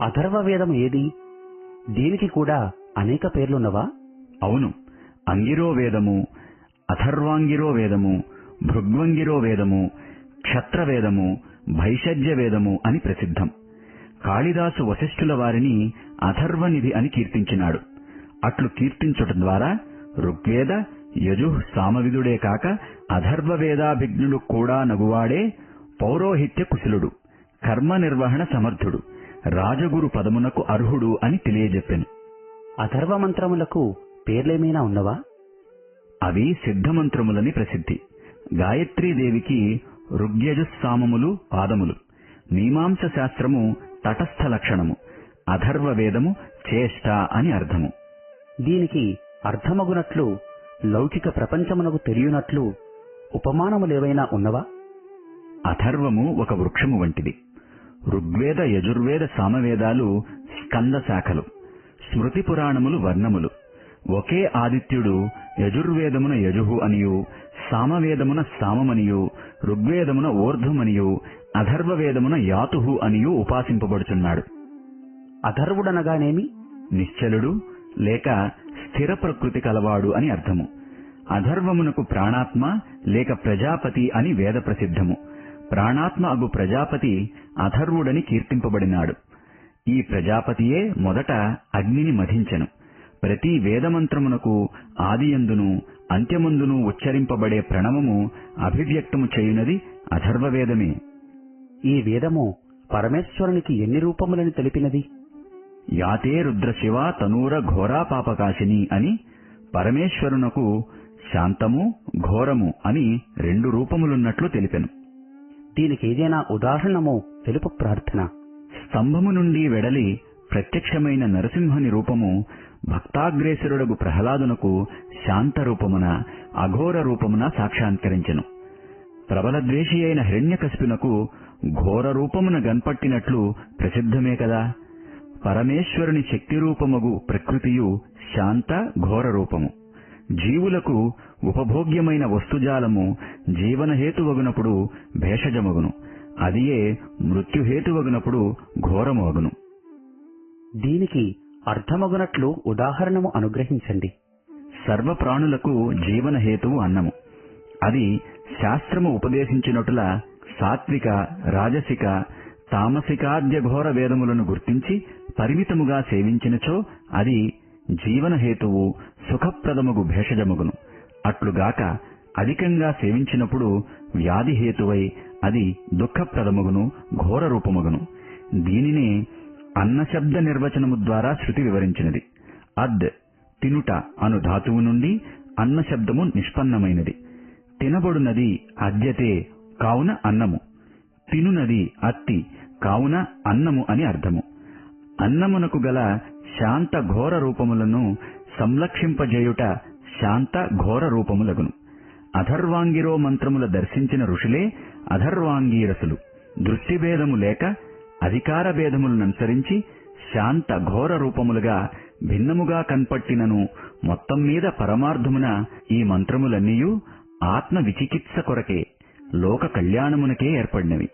అథర్వ వేదం ఏది? దీనికి కూడా అనేక పేర్లున్నవా? అవును. అంగిరో వేదము అథర్వాంగిరో వేదము భృగ్వంగిరో వేదము క్షత్రవేదము భైషజ్య వేదము అని ప్రసిద్ధం. కాళిదాసు వశిష్ఠుల వారిని అథర్వనిధి అని కీర్తించినాడు. అట్లు కీర్తించటం ద్వారా ఋగ్వేద యజు సామవిదుడే కాక అథర్వవేదాభిజ్ఞుడు కూడా నగువాడే పౌరోహిత్య కుశలుడు. కర్మ నిర్వహణ సమర్థుడు. రాజగురు పదమునకు అర్హుడు అని తెలియజెప్పెను. అథర్వ మంత్రములకు పేర్లేమైనా ఉన్నవా? అవి సిద్ధమంత్రములని ప్రసిద్ధి. గాయత్రీదేవికి ఋగ్యజుస్సామములు పాదములు. మీమాంస శాస్త్రము తటస్థ లక్షణము. అథర్వ వేదము చేష్ట అని అర్థము. దీనికి అర్థమగునట్లు లౌకిక ప్రపంచమునకు తెలియనట్లు ఉపమానములేవైనా ఉన్నవా? అథర్వము ఒక వృక్షము వంటిది. ఋగ్వేద యజుర్వేద సామవేదాలు స్కంద శాఖలు స్మృతి పురాణములు వర్ణములు. ఒకే ఆదిత్యుడు యజుర్వేదమున యజుహు అనియు సామవేదమున సామమనియు ఋగ్వేదమున ఓర్ధమనియు అథర్వవేదమున యాతుహు అనియు ఉపాసింపబడుచున్నాడు. అథర్వుడనగానేమి? నిశ్చలుడు లేక స్థిర ప్రకృతి కలవాడు అని అర్థము. అధర్వమునకు ప్రాణాత్మ లేక ప్రజాపతి అని వేద ప్రసిద్ధము. ప్రాణాత్మ అగు ప్రజాపతి అథర్వుడని కీర్తింపబడినాడు. ఈ ప్రజాపతియే మొదట అగ్నిని మధించెను. ప్రతి వేదమంత్రమునకు ఆదియందును అంత్యమందును ఉచ్చరింపబడే ప్రణవము అభివ్యక్తము చేయునది అథర్వవేదమే ఈ వేదము పరమేశ్వరునికి ఎన్ని రూపములని తెలిపినది? యాతే రుద్రశివ తనూర ఘోరా పాపకాశిని అని పరమేశ్వరునకు శాంతము ఘోరము అని రెండు రూపములున్నట్లు తెలిపెను. దీనికి ఏదైనా ఉదాహరణము తెలుపు ప్రార్థన. స్తంభము నుండి వెడలి ప్రత్యక్షమైన నరసింహుని రూపము భక్తాగ్రేసరుడగు ప్రహ్లాదునకు శాంత రూపమున అఘోర రూపమున సాక్షాత్కరించెను. ప్రబల ద్వేషి అయిన హిరణ్యకశిపునకు ఘోర రూపమున గన్పట్టినట్లు ప్రసిద్ధమే కదా. పరమేశ్వరుని శక్తి రూపమగు ప్రకృతియు శాంత ఘోర రూపము. జీవులకు ఉపభోగ్యమైన వస్తుజాలము జీవనహేతువగునప్పుడు భేషజమగును. అదియే మృత్యుహేతువగునప్పుడు ఘోరమగును. దీనికి అర్థమగునట్లు ఉదాహరణము అనుగ్రహించండి. సర్వప్రాణులకు జీవనహేతువు అన్నము. అది శాస్త్రము ఉపదేశించినట్ల సాత్విక రాజసిక తామసికాద్య ఘోర వేదములను గుర్తించి పరిమితముగా సేవించినచో అది జీవనహేతువు సుఖప్రదముగు భేషజముగును. అట్లుగాక అధికంగా సేవించినప్పుడు వ్యాధి హేతువై అది దుఃఖప్రదముగును ఘోర రూపముగును దీనినే అన్నశబ్ద నిర్వచనము ద్వారా శృతి వివరించినది. అద్ తినుట అను ధాతువు నుండి అన్న శబ్దము నిష్పన్నమైనది. తినబడునది అద్యతే కావున అన్నము. తినునది అత్తి కావున అన్నము అని అర్థము. అన్నమునకు గల శాంత ఘోర రూపములను సంలక్షింపజేయుట శాంత ఘోర రూపములగును. అధర్వాంగిరో మంత్రముల దర్శించిన ఋషులే అధర్వాంగీరసులు దృష్టిభేదము లేక అధికార భేదములననుసరించి శాంత ఘోర రూపములుగా భిన్నముగా కన్పట్టినను మొత్తం మీద పరమార్థమున ఈ మంత్రములన్నీయూ ఆత్మ విచికిత్స కొరకే లోక కళ్యాణమునకే ఏర్పడినవి.